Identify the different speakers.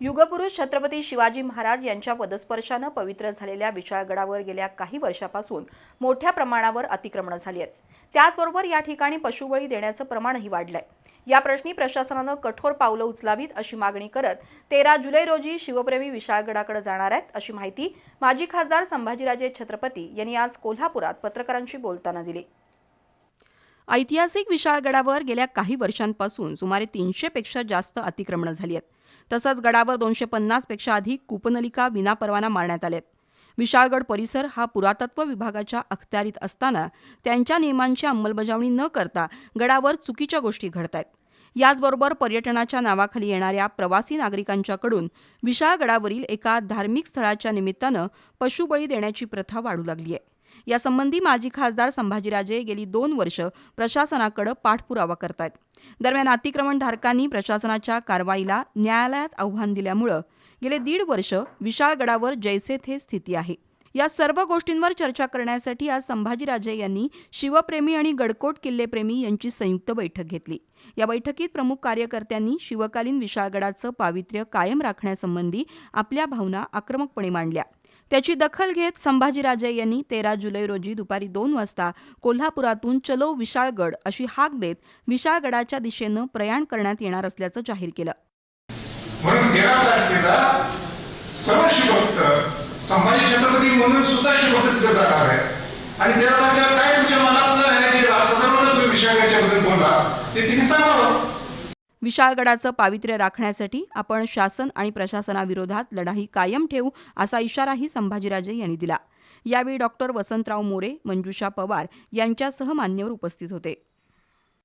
Speaker 1: युगपुरुष छत्रपती शिवाजी महाराज यांच्या पदस्पर्शानं पवित्र झालेल्या विशाळगडावर गेल्या काही वर्षापासून मोठ्या प्रमाणावर अतिक्रमणं झाली आहेत. त्याचबरोबर या ठिकाणी पशुबळी देण्याचं प्रमाणही वाढलंय. या प्रश्नी प्रशासनानं कठोर पावलं उचलावीत अशी मागणी करत तेरा जुलै रोजी शिवप्रेमी विशाळगडाकडे जाणार आहेत अशी माहिती माजी खासदार संभाजीराजे छत्रपती यांनी आज कोल्हापुरात पत्रकारांशी बोलताना दिली. ऐतिहासिक विशाळगडावर गेल्या काही वर्षांपासून सुमारे तीनशेपेक्षा जास्त अतिक्रमणं झाली आहेत. तसंच गडावर दोनशे पन्नासपेक्षा अधिक कूपनलिका विनापरवाना मारण्यात आल्यात विशाळगड परिसर हा पुरातत्व विभागाच्या अखत्यारीत असताना त्यांच्या नियमांची अंमलबजावणी न करता गडावर चुकीच्या गोष्टी घडत आहेत याचबरोबर पर्यटनाच्या नावाखाली येणाऱ्या प्रवासी नागरिकांच्याकडून विशाळगडावरील एका धार्मिक स्थळाच्या निमित्तानं पशुबळी देण्याची प्रथा वाढू लागली आहे यासंबंधी माजी खासदार संभाजीराजे गेली दोन वर्ष प्रशासनाकडे पाठपुरावा करतायत. दरम्यान अतिक्रमणधारकांनी प्रशासनाच्या कारवाईला न्यायालयात आव्हान दिल्यामुळं गेले दीड वर्ष विशाळगडावर जैसे थे स्थिती आहे. या सर्व गोष्टींवर चर्चा करण्यासाठी आज संभाजीराजे यांनी शिवप्रेमी आणि गडकोट किल्लेप्रेमी यांची संयुक्त बैठक घेतली. या बैठकीत प्रमुख कार्यकर्त्यांनी शिवकालीन विशाळगडाचं पावित्र्य कायम राखण्यासंबंधी आपल्या भावना आक्रमकपणे मांडल्या. त्याची दखल घेत संभाजीराजे यांनी तेरा जुलै रोजी दुपारी दोन वाजता कोल्हापुरातून चलो विशाळगड अशी हाक देत विशाळगडाच्या दिशेनं प्रयाण करण्यात येणार असल्याचं जाहीर केलं.
Speaker 2: म्हणून तेरा तारखेला सर्व शिवभक्त संभाजी छत्रपती म्हणून सुद्धा शिवभक्त तिथे जाणार आहे आणि तेरा तारखेला काय तुमच्या मनातलं आहे की सदरवर तुम्ही विषयाच्या बद्दल बोला ते तिने सांगावं
Speaker 1: विशाळगडाचं पावित्र्य राखण्यासाठी आपण शासन आणि प्रशासनाविरोधात लढाई कायम ठेवू असा इशाराही संभाजीराजे यांनी दिला. यावेळी डॉक्टर वसंतराव मोरे मंजुषा पवार यांच्यासह मान्यवर उपस्थित होते.